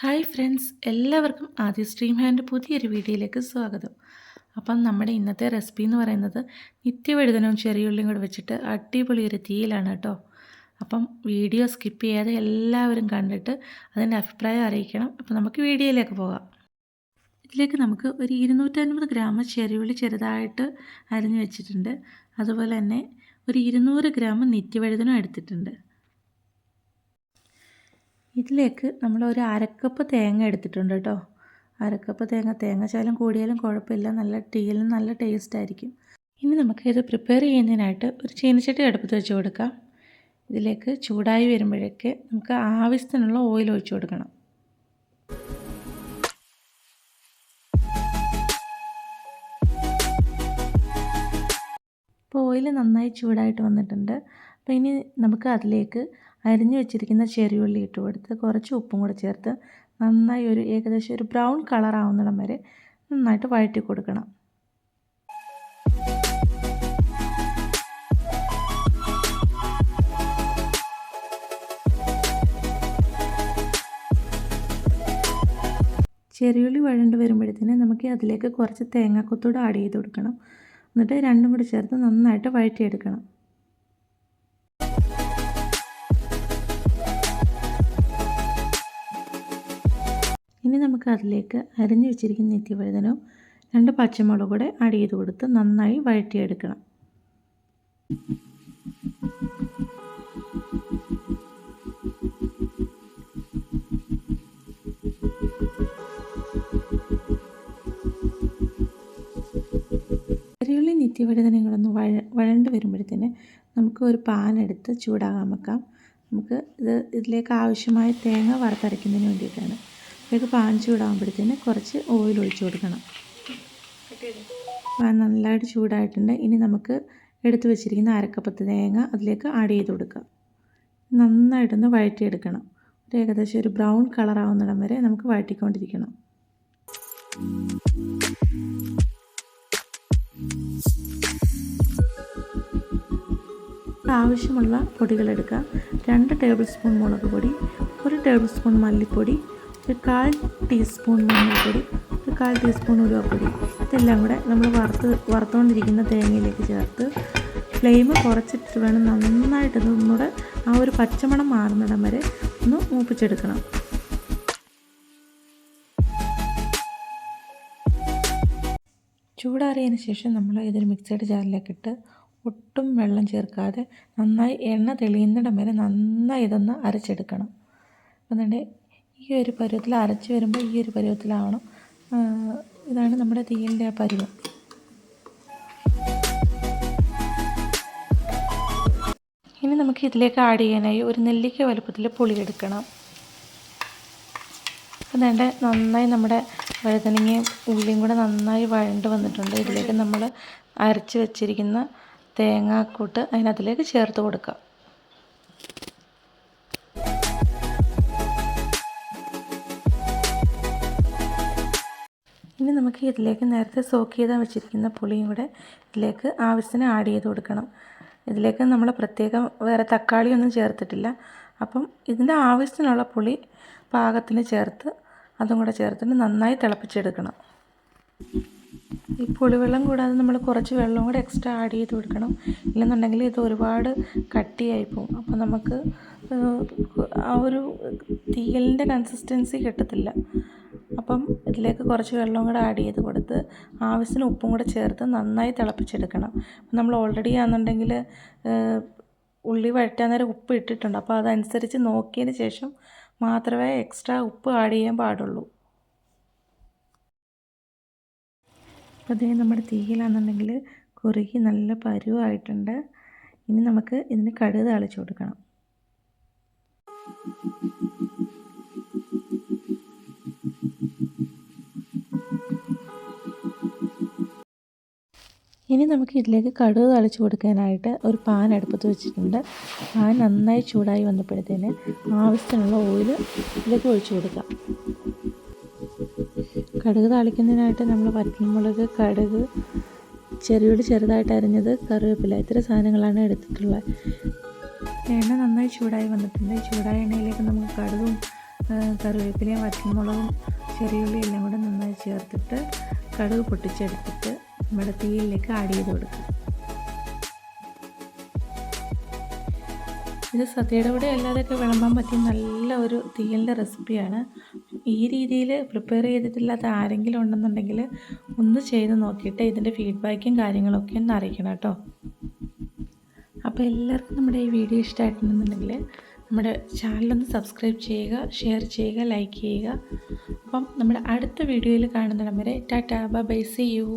Hi friends എല്ലാവർക്കും ആദ്യ stream hand പുതിയൊരു വീഡിയോയിലേക്ക് സ്വാഗതം. അപ്പം നമ്മുടെ ഇന്നത്തെ റെസിപ്പി എന്ന് പറയുന്നത് നിത്യവഴുതനവും ചെറിയുള്ളിയും കൂടെ വെച്ചിട്ട് അടിപൊളി ഒരു തീയിലാണ് കേട്ടോ. അപ്പം വീഡിയോ സ്കിപ്പ് ചെയ്യാതെ എല്ലാവരും കണ്ടിട്ട് അതിന്റെ അഭിപ്രായം അറിയിക്കണം. അപ്പം നമുക്ക് വീഡിയോയിലേക്ക് പോകാം. ഇതിലേക്ക് നമുക്ക് ഒരു ഇരുന്നൂറ്റൻപത് ഗ്രാം ചെറിയുള്ളി ചെറുതായിട്ട് അരിഞ്ഞു വെച്ചിട്ടുണ്ട്. അതുപോലെ തന്നെ ഒരു ഇരുന്നൂറ് ഗ്രാം നിത്യവഴുതനം എടുത്തിട്ടുണ്ട്. ഇതിലേക്ക് നമ്മൾ ഒരു അരക്കപ്പ് തേങ്ങ എടുത്തിട്ടുണ്ട് കേട്ടോ. അരക്കപ്പ് തേങ്ങ തേങ്ങ ശാലം കൂടിയാലും കുഴപ്പമില്ല. നല്ല ടീയിലും നല്ല ടേസ്റ്റ് ആയിരിക്കും. ഇനി നമുക്ക് ഇത് പ്രിപ്പയർ ചെയ്യുന്നതിനായിട്ട് ഒരു ചീനച്ചട്ടി അടുപ്പത്ത് വെച്ച് കൊടുക്കാം. ഇതിലേക്ക് ചൂടായി വരുമ്പോഴേക്ക് നമുക്ക് ആവശ്യത്തിനുള്ള ഓയിൽ ഒഴിച്ചു കൊടുക്കണം. ഇപ്പോൾ ഓയിൽ നന്നായി ചൂടായിട്ട് വന്നിട്ടുണ്ട്. അപ്പോൾ ഇനി നമുക്ക് അതിലേക്ക് അരിഞ്ഞു വെച്ചിരിക്കുന്ന ചെറിയുള്ളി ഇട്ട് കൊടുത്ത് കുറച്ച് ഉപ്പും കൂടെ ചേർത്ത് നന്നായി ഒരു ഏകദേശം ഒരു ബ്രൗൺ കളർ ആവുന്നിടം വരെ നന്നായിട്ട് വഴറ്റി കൊടുക്കണം. ചെറിയുള്ളി വഴണ്ട് വരുമ്പോഴത്തേന് നമുക്ക് അതിലേക്ക് കുറച്ച് തേങ്ങാക്കൊത്തൂടെ ആഡ് ചെയ്ത് കൊടുക്കണം. എന്നിട്ട് രണ്ടും കൂടി ചേർത്ത് നന്നായിട്ട് വഴറ്റിയെടുക്കണം. ഇനി നമുക്ക് അതിലേക്ക് അരിഞ്ഞു വെച്ചിരിക്കുന്ന നിത്യവഴുതനവും രണ്ട് പച്ചമുളക് കൂടെ ആഡ് ചെയ്ത് കൊടുത്ത് നന്നായി വഴറ്റിയെടുക്കണം. ചെറിയുള്ളി നിത്യവഴുതനങ്ങളൊന്ന് വഴ വഴണ്ട് വരുമ്പോഴത്തേന് നമുക്ക് ഒരു പാൻ എടുത്ത് ചൂടാകാൻ വെക്കാം. നമുക്ക് ഇത് ഇതിലേക്ക് ആവശ്യമായ തേങ്ങ വറുത്തരയ്ക്കുന്നതിന് വേണ്ടിയിട്ടാണ്. ഇതിലേക്ക് പാൻ ചൂടാകുമ്പോഴത്തേന് കുറച്ച് ഓയിൽ ഒഴിച്ചു കൊടുക്കണം. പാൻ നല്ലതായിട്ട് ചൂടായിട്ടുണ്ട്. ഇനി നമുക്ക് എടുത്തു വെച്ചിരിക്കുന്ന അരക്കപ്പത്ത് തേങ്ങ അതിലേക്ക് ആഡ് ചെയ്ത് കൊടുക്കുക നന്നായിട്ടൊന്ന് വഴറ്റിയെടുക്കണം. ഒരു ഏകദേശം ഒരു ബ്രൗൺ കളർ ആവുന്നിടം വരെ നമുക്ക് വഴറ്റിക്കൊണ്ടിരിക്കണം. ആവശ്യമുള്ള പൊടികളെടുക്കുക രണ്ട് ടേബിൾ സ്പൂൺ മുളക് പൊടി ഒരു ടേബിൾ സ്പൂൺ മല്ലിപ്പൊടി ഒരു കാൽ ടീസ്പൂൺ മഞ്ഞൾപ്പൊടി ഒരു കാൽ ടീസ്പൂൺ ഉലുവപ്പൊടി. ഇതെല്ലാം കൂടെ നമ്മൾ വറുത്ത് വറുത്തുകൊണ്ടിരിക്കുന്ന തേങ്ങയിലേക്ക് ചേർത്ത് ഫ്ലെയിം കുറച്ചിട്ട് വേണം നന്നായിട്ട് ഒന്നുകൂടെ ആ ഒരു പച്ചമണം മാറുന്നിടം വരെ ഒന്ന് മൂപ്പിച്ചെടുക്കണം. ചൂടാറിയതിന് ശേഷം നമ്മൾ ഇതൊരു മിക്സഡ് ജാറിലേക്കിട്ട് ഒട്ടും വെള്ളം ചേർക്കാതെ നന്നായി എണ്ണ തെളിയുന്നിടം വരെ നന്നായി ഇതൊന്ന് അരച്ചെടുക്കണം. എന്നിട്ട് ഈ ഒരു പരുവത്തിൽ അരച്ച് വരുമ്പോൾ ഈ ഒരു പരുവത്തിലാവണം ഇതാണ് നമ്മുടെ തീയലിന്റെ ആ പരുവം. ഇനി നമുക്ക് ഇതിലേക്ക് ആഡ് ചെയ്യാനായി ഒരു നെല്ലിക്ക വലുപ്പത്തിൽ പുളി എടുക്കണം. വേണ്ട നന്നായി നമ്മുടെ വഴുതനങ്ങയും ഉള്ളിയും കൂടെ നന്നായി വഴണ്ട് വന്നിട്ടുണ്ട്. ഇതിലേക്ക് നമ്മൾ അരച്ച് വെച്ചിരിക്കുന്ന തേങ്ങാക്കൂട്ട് അതിനകത്തിലേക്ക് ചേർത്ത് കൊടുക്കുക ഇനി നമുക്ക് ഇതിലേക്ക് നേരത്തെ സോക്ക് ചെയ്ത് വെച്ചിരിക്കുന്ന പുളിയും കൂടെ ഇതിലേക്ക് ആവശ്യത്തിന് ആഡ് ചെയ്ത് കൊടുക്കണം. ഇതിലേക്ക് നമ്മൾ പ്രത്യേകം വേറെ തക്കാളിയൊന്നും ചേർത്തിട്ടില്ല. അപ്പം ഇതിന്റെ ആവശ്യത്തിനുള്ള പുളി പാകത്തിന് ചേർത്ത് അതും കൂടെ ചേർത്തിട്ട് നന്നായി തിളപ്പിച്ചെടുക്കണം. ഈ പുളിവെള്ളം കൂടാതെ നമ്മൾ കുറച്ച് വെള്ളം കൂടെ എക്സ്ട്രാ ആഡ് ചെയ്ത് കൊടുക്കണം. ഇല്ലെന്നുണ്ടെങ്കിൽ ഇത് ഒരുപാട് കട്ടിയായി പോകും. അപ്പോൾ നമുക്ക് ആ ഒരു തീയലിന്റെ കൺസിസ്റ്റൻസി കിട്ടത്തില്ല. അപ്പം ഇതിലേക്ക് കുറച്ച് വെള്ളവും കൂടെ ആഡ് ചെയ്ത് കൊടുത്ത് ആവശ്യത്തിന് ഉപ്പും കൂടെ ചേർത്ത് നന്നായി തിളപ്പിച്ചെടുക്കണം. നമ്മൾ ഓൾറെഡി ആണെന്നുണ്ടെങ്കിൽ ഉള്ളി വഴറ്റാൻ നേരം ഉപ്പ് ഇട്ടിട്ടുണ്ട്. അപ്പോൾ അതനുസരിച്ച് നോക്കിയതിന് ശേഷം മാത്രമേ എക്സ്ട്രാ ഉപ്പ് ആഡ് ചെയ്യാൻ പാടുള്ളൂ. അപ്പോൾ അതേ നമ്മുടെ തീയിലാണെന്നുണ്ടെങ്കിൽ കുറുകി നല്ല പരുവായിട്ടുണ്ട്. ഇനി നമുക്ക് ഇതിന് കടുക് തളിച്ചു കൊടുക്കണം. ഇനി നമുക്ക് ഇതിലേക്ക് കടുക് തളിച്ച് കൊടുക്കാനായിട്ട് ഒരു പാൻ അടുപ്പത്ത് വെച്ചിട്ടുണ്ട്. പാൻ നന്നായി ചൂടായി വന്നപ്പോഴത്തേന് ആവശ്യത്തിനുള്ള ഓയിൽ ഇതിലേക്ക് ഒഴിച്ചു കൊടുക്കാം. കടുക് താളിക്കുന്നതിനായിട്ട് നമ്മൾ പച്ചമുളക് കടുക് ചെറിയുള്ളി ചെറുതായിട്ട് അരിഞ്ഞത് കറിവേപ്പില ഇത്ര സാധനങ്ങളാണ് എടുത്തിട്ടുള്ളത്. എണ്ണ നന്നായി ചൂടായി വന്നിട്ടുണ്ട്. ചൂടായ എണ്ണയിലേക്ക് നമുക്ക് കടുകും കറിവേപ്പിലയും വറ്റൽമുളകും ചെറിയുള്ളി എല്ലാം കൂടെ നന്നായി ചേർത്തിട്ട് കടുക് പൊട്ടിച്ചെടുത്തിട്ട് നമ്മുടെ തീയിലേക്ക് ആഡ് ചെയ്ത് കൊടുക്കുക ഇത് സദ്യയുടെ കൂടെ അല്ലാതെയൊക്കെ വിളമ്പാൻ പറ്റിയ നല്ല ഒരു തീയലിന്റെ റെസിപ്പിയാണ്. ഈ രീതിയിൽ പ്രിപ്പയർ ചെയ്തിട്ടില്ലാത്ത ആരെങ്കിലും ഉണ്ടെന്നുണ്ടെങ്കിൽ ഒന്ന് ചെയ്ത് നോക്കിയിട്ട് ഇതിന്റെ ഫീഡ്ബാക്കും കാര്യങ്ങളൊക്കെ ഒന്ന് അറിയിക്കണം കേട്ടോ. അപ്പോൾ എല്ലാവർക്കും നമ്മുടെ ഈ വീഡിയോ ഇഷ്ടമായിട്ടുണ്ടെന്നുണ്ടെങ്കിൽ നമ്മുടെ ചാനലൊന്ന് സബ്സ്ക്രൈബ് ചെയ്യുക ഷെയർ ചെയ്യുക ലൈക്ക് ചെയ്യുക. അപ്പം നമ്മുടെ അടുത്ത വീഡിയോയിൽ കാണുന്നിടം വരെ ടാറ്റാ ബൈ സി യു